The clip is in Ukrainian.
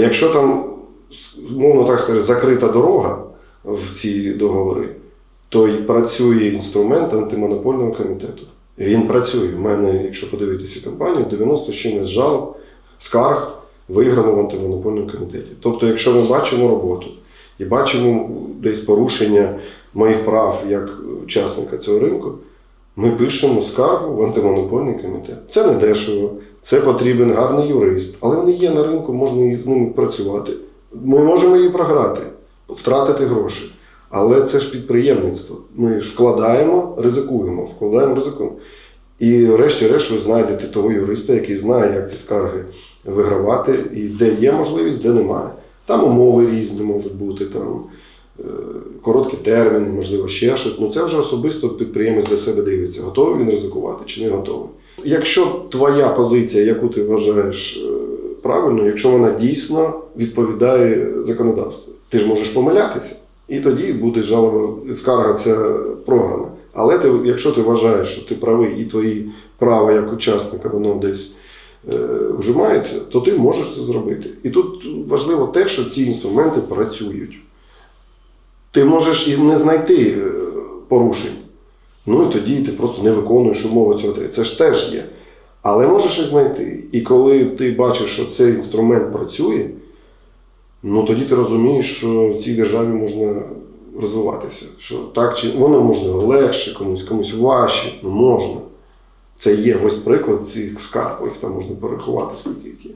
Якщо там, мовно так сказати, закрита дорога в ці договори, то й працює інструмент антимонопольного комітету. Він працює. У мене, якщо подивитися компанію, 90 з чимось жалоб, скарг виграно в антимонопольному комітеті. Тобто, якщо ми бачимо роботу і бачимо десь порушення моїх прав як учасника цього ринку, ми пишемо скаргу в антимонопольний комітет. Це не дешево, це потрібен гарний юрист, але вони є на ринку, можна з ними працювати. Ми можемо її програти, втратити гроші. Але це ж підприємництво. Ми ж вкладаємо, ризикуємо, вкладаємо, ризикуємо. І врешті-решт ви знайдете того юриста, який знає, як ці скарги вигравати, і де є можливість, де немає. Там умови різні можуть бути, там е, короткі терміни, можливо, ще щось. Ну це вже особисто підприємець для себе дивиться, готовий він ризикувати чи не готовий. Якщо твоя позиція, яку ти вважаєш е, правильною, якщо вона дійсно відповідає законодавству, ти ж можеш помилятися. І тоді буде жалоба, скарга ця програна. Але ти, якщо ти вважаєш, що ти правий і твої права як учасника, воно десь е, вжимається, то ти можеш це зробити. І тут важливо те, що ці інструменти працюють. Ти можеш і не знайти е, порушень. Ну і тоді ти просто не виконуєш умови цього. Це ж теж є. Але можеш і знайти. І коли ти бачиш, що цей інструмент працює, ну тоді ти розумієш, що в цій державі можна розвиватися. Що так чи воно можливо легше, комусь, комусь важче, ну можна. Це є ось приклад цих скарб, їх там можна порахувати, скільки їх є.